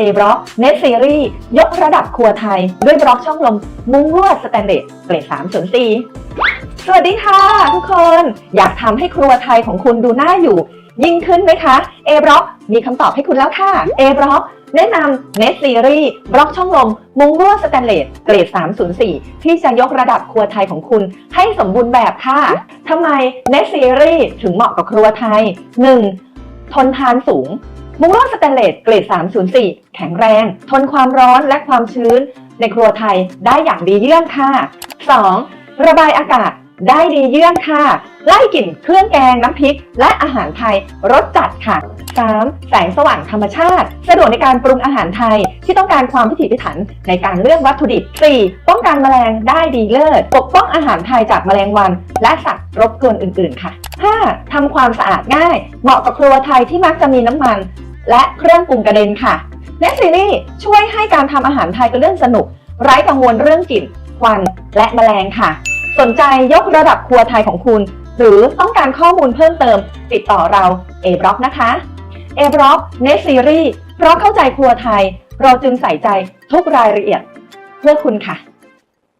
A บล็อกเน t ซีรีส์ยกระดับครัวไทย ด้วยบล็อกช่องลมมุ้งลวดสแตนเลสเกรด304 สวัสดีค่ะทุกคน อยากทำให้ครัวไทยของคุณดูน่าอยู่ ยิ่งขึ้นไหมคะ A บล็อกมีคำตอบให้คุณแล้วค่ะ A บล็อกแนะนำ Net Series บล็อกช่องลมมุ้งลวดสแตนเลสเกรด 304 ที่จะยกระดับครัวไทยของคุณให้สมบูรณ์แบบค่ะทำไม Net Series ถึงเหมาะกับครัวไทย 1. ทนทานสูง มุ้งลวดสแตนเลสเกรด 304 แข็งแรง ทนความร้อนและความชื้น ในครัวไทยได้อย่างดีเยี่ยมค่ะ 2. ระบายอากาศได้ดีเยี่ยมค่ะ ไล่กลิ่นเครื่องแกงน้ำพริก และอาหารไทยรสจัดค่ะ 3. แสงสว่างธรรมชาติ สะดวกในการปรุงอาหารไทยที่ต้องการความพิถีพิถันในการเลือกวัตถุดิบ 4. ป้องกันแมลงได้ดีเลิศ ปกป้องอาหารไทยจากแมลงวัน และสัตว์รบกวนอื่น ๆ ค่ะ 5. ทำความสะอาดง่าย เหมาะกับครัวไทยที่มักจะมีน้ำมัน และเครื่องปรุงกระเด็นค่ะเนสซีรี่ช่วยให้การทำอาหารไทยเป็นเรื่องสนุก ไร้กังวลเรื่องกลิ่น ควัน และแมลงค่ะ สนใจยกระดับครัวไทยของคุณ หรือต้องการข้อมูลเพิ่มเติม ติดต่อเรา A b l o c k นะคะ A b l o c k Net Series เพราะเข้าใจครัวไทย เราจึงใส่ใจทุกรายละเอียดเพื่อคุณค่ะ